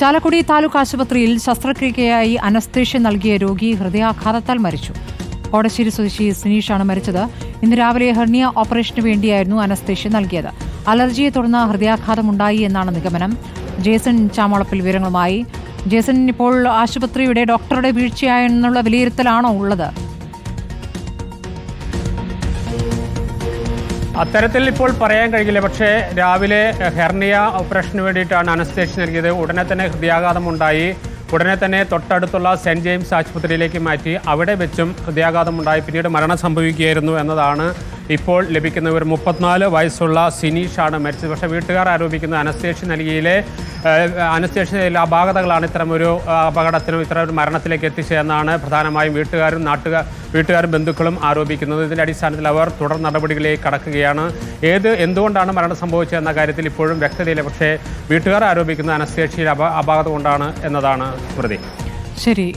ചാലക്കുടി താലൂക്ക് ആശുപത്രിയിൽ ശസ്ത്രക്രിയയ്ക്കായി അനസ്തേഷ്യ നൽകിയ രോഗി ഹൃദയാഘാതത്താൽ മരിച്ചു. കോടശ്ശേരി സ്വദേശി സിനീഷാണ് മരിച്ചത്. ഇന്ന് രാവിലെ ഹെർണിയ ഓപ്പറേഷന് വേണ്ടിയായിരുന്നു അനസ്തേഷ്യ നൽകിയത്. അലർജിയെ തുടർന്ന് ഹൃദയാഘാതമുണ്ടായി എന്നാണ് നിഗമനം. ജേസൺ ചാമോളപ്പിൽ വിവരങ്ങളുമായി. ജേസൺ ഇപ്പോൾ ആശുപത്രിയുടെ ഡോക്ടറുടെ വീഴ്ചയായെന്നുള്ള വിലയിരുത്തലാണോ ഉള്ളത്? അത്തരത്തിൽ ഇപ്പോൾ പറയാൻ കഴിയില്ല. പക്ഷേ രാവിലെ ഹെർണിയ ഓപ്പറേഷന് വേണ്ടിയിട്ടാണ് അനസ്തേഷ്യ നൽകിയത്. ഉടനെ തന്നെ ഹൃദയാഘാതമുണ്ടായി. ഉടനെ തന്നെ തൊട്ടടുത്തുള്ള സെന്റ് ജെയിംസ് ആശുപത്രിയിലേക്ക് മാറ്റി. അവിടെ വെച്ചും ഹൃദയാഘാതമുണ്ടായി. പിന്നീട് മരണം സംഭവിക്കുകയായിരുന്നു എന്നതാണ് ഇപ്പോൾ ലഭിക്കുന്ന ഒരു മുപ്പത്തിനാല് വയസ്സുള്ള സിനീഷാണ് മരിച്ചത്. പക്ഷേ വീട്ടുകാർ ആരോപിക്കുന്ന അനസ്തേഷ്യ നൽകിയിലെ അനസ്തേഷ്യയിലെ അപാകതകളാണ് ഇത്തരമൊരു അപകടത്തിനും ഇത്തരം ഒരു മരണത്തിലേക്ക് എത്തിച്ചതെന്നാണ് പ്രധാനമായും വീട്ടുകാരും നാട്ടുകാർ വീട്ടുകാരും ബന്ധുക്കളും ആരോപിക്കുന്നത്. ഇതിന്റെ അടിസ്ഥാനത്തിൽ അവർ തുടർ നടപടികളിലേക്ക് കടക്കുകയാണ്. ഏത് എന്തുകൊണ്ടാണ് മരണം സംഭവിച്ചതെന്ന കാര്യത്തിൽ ഇപ്പോഴും വ്യക്തതയില്ല. പക്ഷേ വീട്ടുകാർ ആരോപിക്കുന്ന അനസ്തേഷ്യയിലെ അപ അപാകത കൊണ്ടാണ് എന്നതാണ് സ്മൃതി. ശരി.